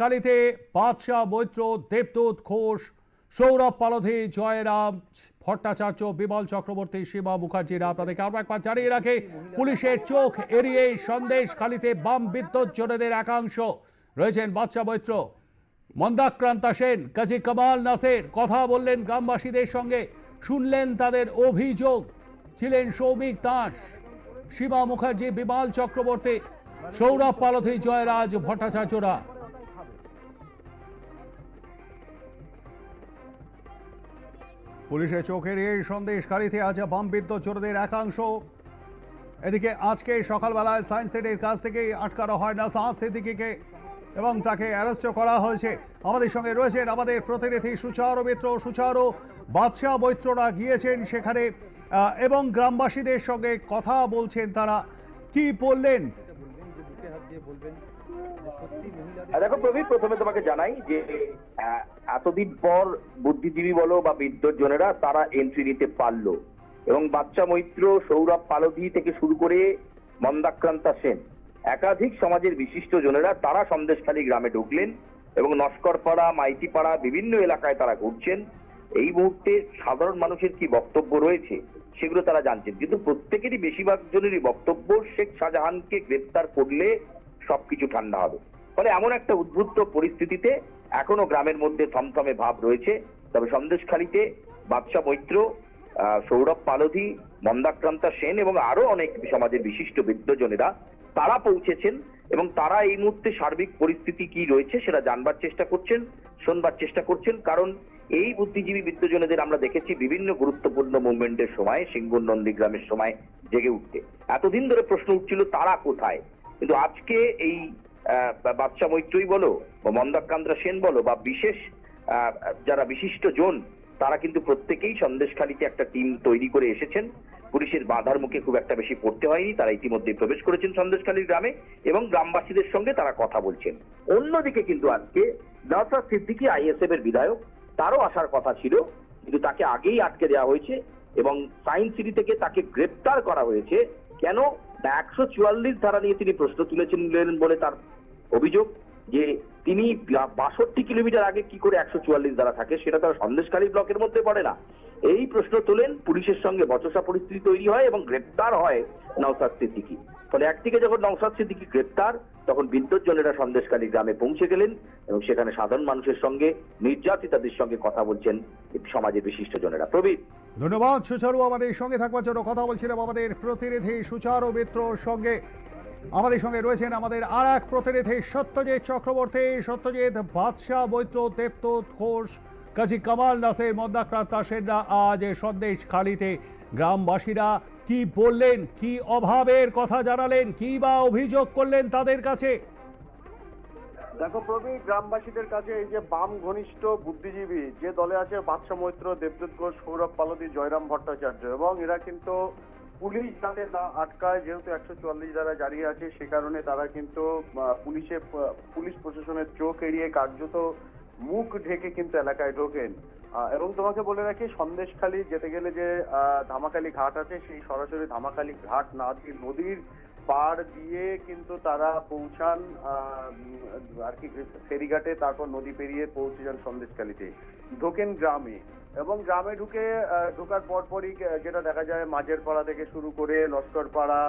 কালীতে বাদশাহ মৈত্র, দেবদূত ঘোষ, সৌরভ পালধি, জয়রাম, ভট্টাচার্য, বিমল চক্রবর্তী, সীমা মুখার্জিরা আপনাদেরকে আরও একবার জানিয়ে রাখে, পুলিশের চোখ এড়িয়ে সন্দেশ খালিতে বাম বিদ্যুৎ জোনেদের একাংশ। রয়েছেন বাদশাহ মৈত্র, মন্দাক্রান্তা সেন, কাজী কামাল নাসের, কথা বললেন গ্রামবাসীদের সঙ্গে, শুনলেন তাদের অভিযোগ, ছিলেন সৌমিক দাস শিবা মুখার্জি, বিমল চক্রবর্তী, সৌরভ পালধি, জয়রাজ ভট্টাচার্যরা। পুলিশের চোখের এই সন্দেশকারীতে আজ বাম বিদ্যুৎ চোরদের একাংশ। এদিকে আজকে সকালবেলায় সায়েন্স সিটির কাছ থেকে আটকানো হয় না সাদ সিদ্দিকিকে এবং তাকে অ্যারেস্টও করা হয়েছে। আমাদের সঙ্গে রয়েছেন আমাদের প্রতিনিধি সুচারু মিত্র। সুচারু, বাদশাহ বৈত্ররা গিয়েছেন সেখানে এবং গ্রামবাসীদের সঙ্গে কথা বলছেন তারা। কি বললেন? আর দেখো প্রবীর প্রথমে তোমাকে জানাই যে এতদিন পর বুদ্ধিজীবী বলো বা বিদ্যুৎ জনেরা তারা এন্ট্রি নিতে পারল। এবং বাচ্চা মৈত্র, সৌরভ পালধি থেকে শুরু করে মন্দাক্রান্তা সেন, একাধিক সমাজের বিশিষ্ট জনেরা তারা সন্দেশখালী গ্রামে ঢুকলেন এবং নস্করপাড়া, মাইতিপাড়া বিভিন্ন এলাকায় তারা ঘুরছেন। এই মুহূর্তে সাধারণ মানুষের কি বক্তব্য রয়েছে সেগুলো তারা জানছেন। কিন্তু প্রত্যেকেরই বেশিরভাগ জনেরই বক্তব্য শেখ শাহজাহানকে গ্রেপ্তার করলে সবকিছু ঠান্ডা হবে। ফলে এমন একটা উদ্বুদ্ধ পরিস্থিতিতে এখনও গ্রামের মধ্যে থমথমে ভাব রয়েছে। তবে সন্দেশখালীতে বাদশা মৈত্র সৌরভ পালধি, মন্দাক্রান্তা সেন এবং আরও অনেক সমাজের বিশিষ্ট বৃদ্ধজনেরা, তারা পৌঁছেছেন এবং তারা এই মুহূর্তে সার্বিক পরিস্থিতি কি রয়েছে সেটা জানবার চেষ্টা করছেন, শোনবার চেষ্টা করছেন। কারণ এই বুদ্ধিজীবী বিদ্যজনেদের আমরা দেখেছি বিভিন্ন গুরুত্বপূর্ণ মুভমেন্টের সময়, সিঙ্গুর নন্দীগ্রামের সময় জেগে উঠতে। এতদিন ধরে প্রশ্ন উঠছিল, তারা কোথায়? কিন্তু আজকে এই বাদশা মৈত্রই বলো, বা মন্দাক্রান্তা সেন বলো, বা বিশেষ যারা বিশিষ্ট জন, তারা কিন্তু প্রত্যেকেই সন্দেশখালীতে একটা টিম তৈরি করে এসেছেন। পুলিশের বাধার মুখে খুব একটা বেশি পড়তে হয়নি, তারা ইতিমধ্যে প্রবেশ করেছেন সন্দেশখালীর গ্রামে, এবং গ্রামবাসীদের সঙ্গে তারা কথা বলছেন। অন্যদিকে কিন্তু আজকে নওসাদ সিদ্দিকী আইএসএফ এর বিধায়ক, তারও আসার কথা ছিল, কিন্তু তাকে আগেই আটকে দেওয়া হয়েছে, এবং সায়েন্স সিটি থেকে তাকে গ্রেপ্তার করা হয়েছে। কেন? একশো চুয়াল্লিশ ধারা নিয়ে তিনি প্রশ্ন তুলেছিলেন বলে তার অভিযোগ যে তিনি বাষট্টি কিলোমিটার আগে কি করে একশো চুয়াল্লিশ ধারা থাকে সেটা তার সন্দেশকারী ব্লকের মধ্যে পড়ে না। এই প্রশ্ন তোলেন, পুলিশের সঙ্গে বচসা পরিস্থিতি তৈরি হয় এবং গ্রেপ্তার হয় নওসাদ সিদ্দিকি। ফলে একদিকে যখন নওসাদ সিদ্দিকি গ্রেপ্তার, তখন বিদ্যুৎ জনেরা সন্দেশকালী গ্রামে পৌঁছে গেলেন এবং সেখানে সাধারণ মানুষের সঙ্গে, নির্যাতিতাদের সঙ্গে কথা বলছেন সমাজের বিশিষ্ট জনেরা। প্রবীর। ধন্যবাদ, সুচারু, আমাদের সঙ্গে থাকবার জন্য কথা বলছিলাম আমাদের প্রতিনিধি সুচারু মিত্রর সঙ্গে। আমাদের সঙ্গে রয়েছেন আমাদের আর এক প্রতিনিধি সত্যজিৎ চক্রবর্তী। সত্যজিৎ, বাদশাহ বৈত্র দেবদূত ঘোষ কাজী কামাল নাসের মন্দাক্রান্তা সেনরা আজ সন্দেশ খালিতে। গ্রামবাসীরা কি বললেন, কি অভাবের কথা জানালেন, কি বা অভিযোগ করলেন তাদের কাছে? দেখো প্রবীর, গ্রামবাসীদের কাছে এই যে বাম ঘনিষ্ঠ বুদ্ধিজীবী যে দলে আছে বাদশা মৈত্র, দেবদূত ঘোষ, সৌরভ পালতি, জয়রাম ভট্টাচার্য, এবং এরা কিন্তু পুলিশ যাতে না আটকায়, যেহেতু একশো চুয়াল্লিশ দ্বারা জারি আছে, সে কারণে তারা কিন্তু পুলিশে, পুলিশ প্রশাসনের চোখ এড়িয়ে কার্যত মুখ ঢেকে কিন্তু এলাকায় ঢোকেন। এবং তোমাকে বলে রাখি, সন্দেশখালী যেতে গেলে যে ধামাকালি ঘাট আছে, সেই সরাসরি ধামাকালি ঘাট না নদীর পাড় দিয়ে কিন্তু তারা পৌঁছান আর কি, ফেরিঘাটে, তারপর নদী পেরিয়ে পৌঁছে যান সন্দেশকালীতে ঢোকেন গ্রামে এবং গ্রামে ঢুকে ঢোকার পরপরই যেটা দেখা যায় মাঝের পাড়া থেকে শুরু করে লস্কর পাড়া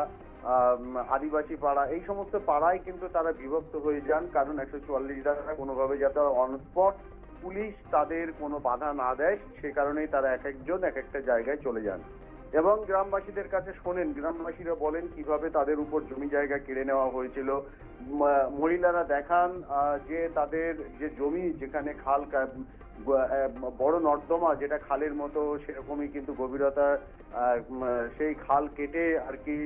আদিবাসী পাড়া এই সমস্ত পাড়ায় কিন্তু তারা বিভক্ত হয়ে যান। কারণ একশো চুয়াল্লিশ দ্বারা কোনোভাবে যাতে অনস্পট পুলিশ তাদের কোনো বাধা না দেয়, সে কারণেই তারা এক একজন এক একটা জায়গায় চলে যান। এবং গ্রামবাসীদের কাছে শোনেন, গ্রামবাসীরা বলেন কীভাবে তাদের উপর জমি জায়গা কেড়ে নেওয়া হয়েছিল। মহিলারা দেখান যে তাদের যে জমি যেখানে খাল বড় নর্দমা যেটা খালের মতো সেরকমই কিন্তু গভীরতা সেই খাল কেটে আর কি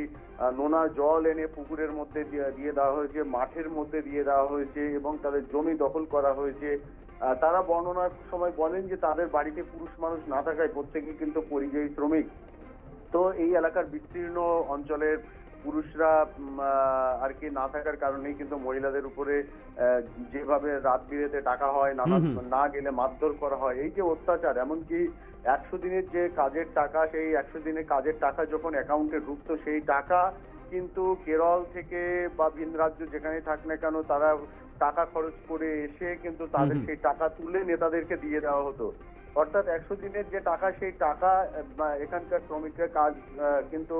নোনা জল এনে পুকুরের মধ্যে দিয়ে দেওয়া হয়েছে, মাঠের মধ্যে দিয়ে দেওয়া হয়েছে এবং তাদের জমি দখল করা হয়েছে। তারা বর্ণনার সময় বলেন যে তাদের বাড়িতে পুরুষ মানুষ না থাকায় প্রত্যেকে কিন্তু পরিযায়ী শ্রমিক। তো এই এলাকার বিস্তীর্ণ অঞ্চলের পুরুষরা আর কি না থাকার কারণেই কিন্তু মহিলাদের উপরে যেভাবে রাত বিরেতে ডাকা হয় নানা না গেলে মারধর করা হয় এই যে অত্যাচার এমনকি একশো দিনের যে কাজের টাকা সেই একশো দিনের কাজের টাকা যখন অ্যাকাউন্টে ঢুকতো সেই টাকা কিন্তু কেরল থেকে বা ভিন রাজ্য যেখানে থাক না কেন তারা টাকা খরচ করে এসে কিন্তু তাদের সেই টাকা তুলে নেতাদেরকে দিয়ে দেওয়া হতো। অর্থাৎ একশো দিনের যে টাকা সেই টাকা এখানকার শ্রমিকরা কাজ কিন্তু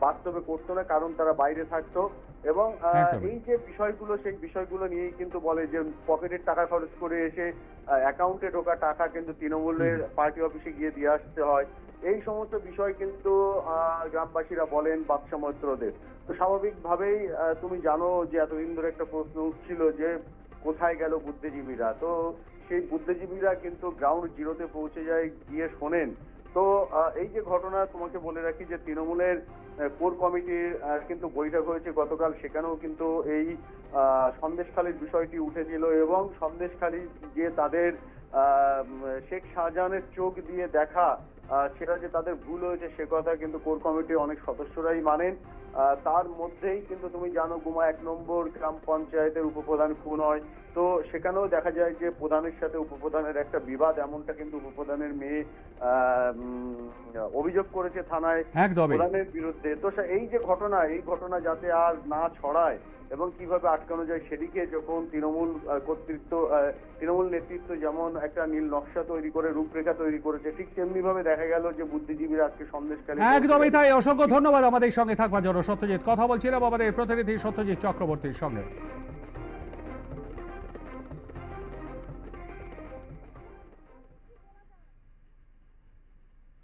বাস্তবে করতো না কারণ তারা বাইরে থাকতো। এবং এই যে বিষয়গুলো সেই বিষয়গুলো নিয়েই কিন্তু বলে যে পকেটের টাকা খরচ করে এসে অ্যাকাউন্টে ঢোকা টাকা কিন্তু তৃণমূলের পার্টি অফিসে গিয়ে দিয়ে আসতে হয়। এই সমস্ত বিষয় কিন্তু আহ, গ্রামবাসীরা বলেন বাদশা মৈত্রদের তো স্বাভাবিকভাবেই তুমি জানো যে এতদিন ধরে একটা প্রশ্ন উঠছিল যে কোথায় গেল বুদ্ধিজীবীরা? তো সেই বুদ্ধিজীবীরা কিন্তু গ্রাউন্ড জিরোতে পৌঁছে যায়, গিয়ে শোনেন। তো এই যে ঘটনা তোমাকে বলে রাখি যে তৃণমূলের কোর কমিটির কিন্তু বৈঠক হয়েছে গতকাল। সেখানেও কিন্তু এই সন্দেশখালীর বিষয়টি উঠেছিল এবং সন্দেশখালী যে তাদের শেখ শাহজাহানের চোখ দিয়ে দেখা সেটা যে তাদের ভুল হয়েছে সে কথা কিন্তু কোর কমিটির অনেক সদস্যরাই মানেন। তার মধ্যেই কিন্তু তুমি জানো গুমা এক নম্বর গ্রাম পঞ্চায়েতের উপপ্রধান খুন হয়। তো সেখানেও দেখা যায় যে প্রধানের সাথে উপপ্রধানের একটা বিবাদ এমনটা কিন্তু উপপ্রধানের মেয়ে অভিযোগ করেছে থানায় প্রধানের বিরুদ্ধে। তো এই যে ঘটনা এই ঘটনা যাতে আর না ছড়ায় এবং কীভাবে আটকানো যায় সেদিকে যখন তৃণমূল কর্তৃত্ব তৃণমূল নেতৃত্ব যেমন একটা নীল নকশা তৈরি করে রূপরেখা তৈরি করেছে ঠিক তেমনি ভাবে দেখা গেল যে বুদ্ধিজীবীরা আজকে সন্দেশকারী একদমই তাই। অসংখ্য ধন্যবাদ আমাদের সঙ্গে থাকবার জন্য। সত্যজিৎ কথা বলছিলাম আমাদের প্রতিনিধি সত্যজিৎ চক্রবর্তীর সঙ্গে।